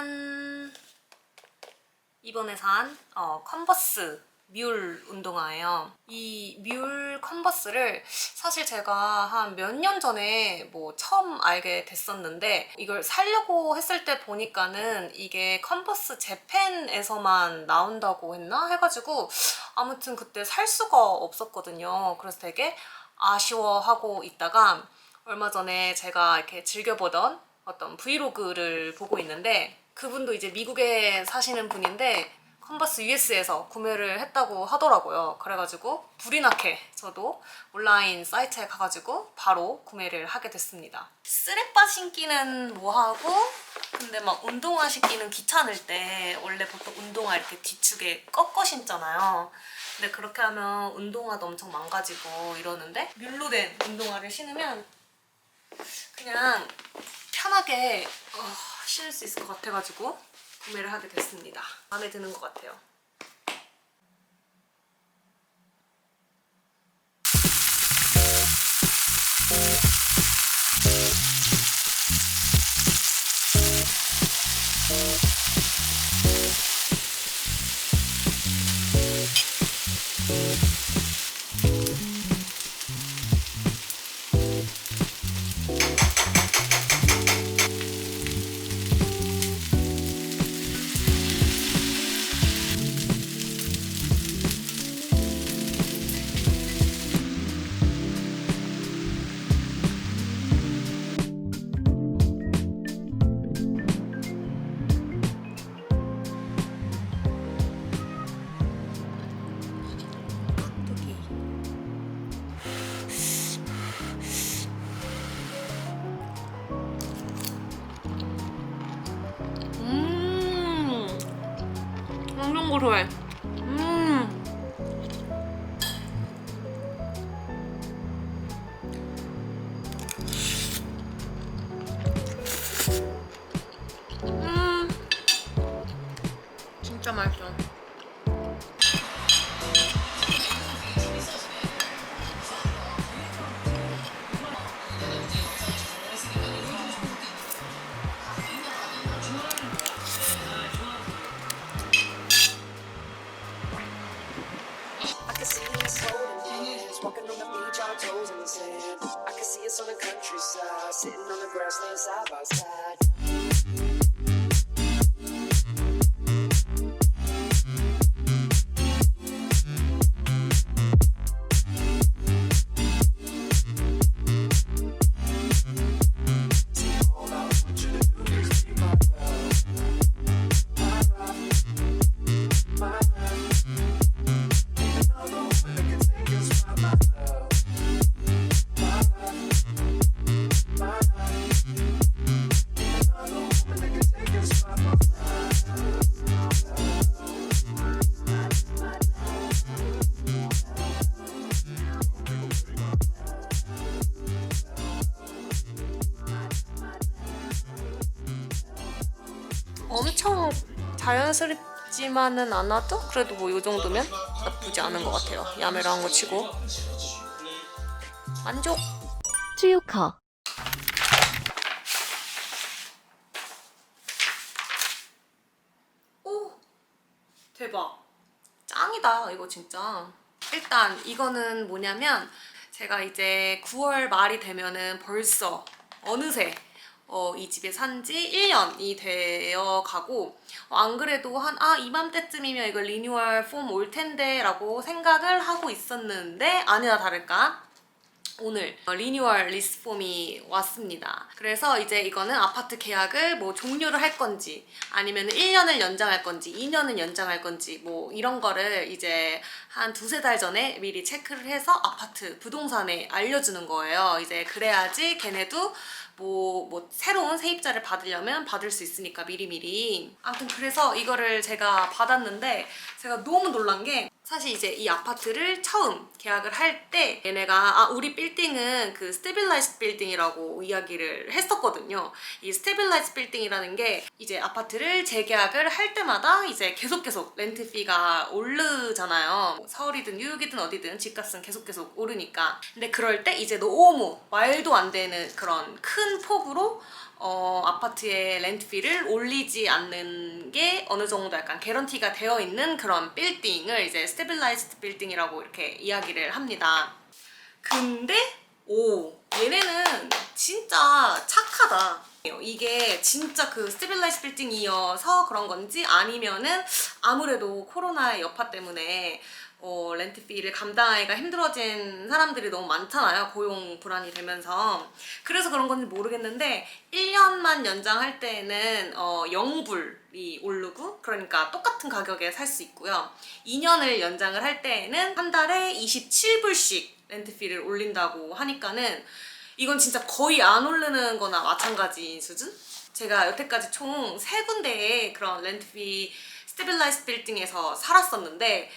짠! 이번에 산 어, 컨버스 뮬 운동화예요. 이 뮬 컨버스를 사실 제가 한 몇 년 전에 뭐 처음 알게 됐었는데 이걸 살려고 했을 때 보니까는 이게 컨버스 재팬에서만 나온다고 했나 해가지고 아무튼 그때 살 수가 없었거든요. 그래서 되게 아쉬워하고 있다가 얼마 전에 제가 이렇게 즐겨보던 어떤 브이로그를 보고 있는데 그분도 이제 미국에 사시는 분인데 컨버스 US에서 구매를 했다고 하더라고요. 그래가지고 불이 나게 저도 온라인 사이트에 가가지고 바로 구매를 하게 됐습니다. 쓰레빠 신기는 뭐하고 근데 막 운동화 신기는 귀찮을 때 원래 보통 운동화 이렇게 뒤축에 꺾어 신잖아요. 근데 그렇게 하면 운동화도 엄청 망가지고 이러는데 뮬로 된 운동화를 신으면 그냥 편하게 어, 신을 수 있을 것 같아가지고 구매를 하게 됐습니다. 마음에 드는 것 같아요. 엄청 고소해. 엄청 자연스럽지만은 않아도 그래도 뭐 이 정도면 나쁘지 않은 것 같아요. 야매로 한 거 치고 만족. 트유커 오 대박 짱이다 이거 진짜. 일단 이거는 뭐냐면 제가 이제 9월 말이 되면은 벌써 어느새 어, 이 집에 산 지 1년이 되어 가고 어, 안 그래도 한 아 이맘때쯤이면 이거 리뉴얼 폼 올 텐데 라고 생각을 하고 있었는데 아니나 다를까 오늘 어, 리뉴얼 리스트 폼이 왔습니다. 그래서 이제 이거는 아파트 계약을 뭐 종료를 할 건지 아니면 1년을 연장할 건지 2년을 연장할 건지 뭐 이런 거를 이제 한 두세 달 전에 미리 체크를 해서 아파트 부동산에 알려주는 거예요. 이제 그래야지 걔네도 뭐, 뭐 새로운 세입자를 받으려면 받을 수 있으니까 미리미리. 아무튼 그래서 이거를 제가 받았는데 제가 너무 놀란 게 사실 이제 이 아파트를 처음 계약을 할 때 얘네가 아 우리 빌딩은 그 스테빌라이즈 빌딩이라고 이야기를 했었거든요. 이 스테빌라이즈 빌딩이라는 게 이제 아파트를 재계약을 할 때마다 이제 계속 계속 렌트 피가 오르잖아요. 뭐 서울이든 뉴욕이든 어디든 집값은 계속 계속 오르니까. 근데 그럴 때 이제 너무 말도 안 되는 그런 큰 폭으로 어, 아파트의 렌트비를 올리지 않는 게 어느 정도 약간 개런티가 되어 있는 그런 빌딩을 이제 스테빌라이즈드 빌딩이라고 이렇게 이야기를 합니다. 근데 오 얘네는 진짜 착하다. 이게 진짜 그 스테빌라이즈 빌딩이어서 그런 건지 아니면은 아무래도 코로나의 여파 때문에 어, 렌트비를 감당하기가 힘들어진 사람들이 너무 많잖아요. 고용 불안이 되면서. 그래서 그런 건지 모르겠는데 1년만 연장할 때에는 어, 0불이 오르고 그러니까 똑같은 가격에 살 수 있고요. 2년을 연장을 할 때에는 한 달에 27불씩 렌트비를 올린다고 하니까는 이건 진짜 거의 안 오르는 거나 마찬가지인 수준? 제가 여태까지 총 세 군데의 그런 렌트비 스테빌라이즈 빌딩에서 살았었는데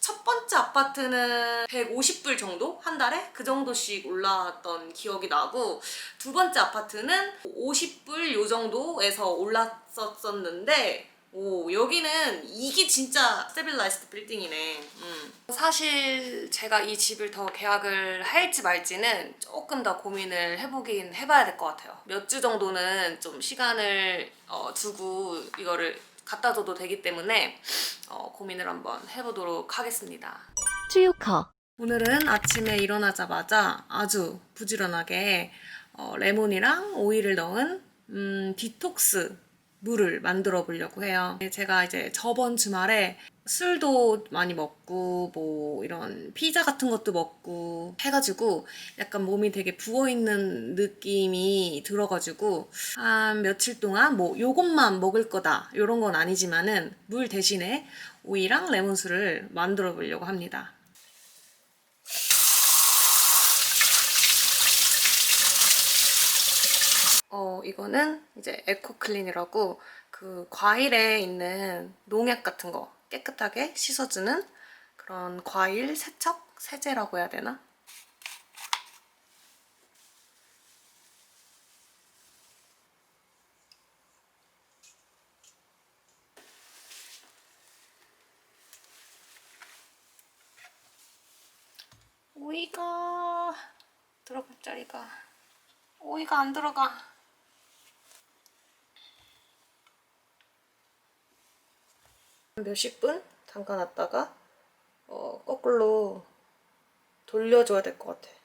첫 번째 아파트는 150불 정도 한 달에 그 정도씩 올랐던 기억이 나고 두 번째 아파트는 50불 요 정도에서 올랐었었는데 오 여기는 이게 진짜 스테빌라이즈드 빌딩이네. 음. 사실 제가 이 집을 더 계약을 할지 말지는 조금 더 고민을 해보긴 해봐야 될 것 같아요. 몇 주 정도는 좀 시간을 어, 두고 이거를 갖다 줘도 되기 때문에 어, 고민을 한번 해보도록 하겠습니다. 쭈유커 오늘은 아침에 일어나자마자 아주 부지런하게 어, 레몬이랑 오일을 넣은 음, 디톡스 물을 만들어 보려고 해요. 제가 이제 저번 주말에 술도 많이 먹고 뭐 이런 피자 같은 것도 먹고 해가지고 약간 몸이 되게 부어 있는 느낌이 들어가지고 한 며칠 동안 뭐 요것만 먹을 거다 이런 건 아니지만은 물 대신에 오이랑 레몬술을 만들어 보려고 합니다. 어, 이거는 이제 에코클린이라고 그 과일에 있는 농약 같은 거 깨끗하게 씻어주는 그런 과일 세척 세제라고 해야 되나? 오이가 들어갈 자리가 오이가 안 들어가. 몇십 분 잠가놨다가 어, 거꾸로 돌려줘야 될 것 같아.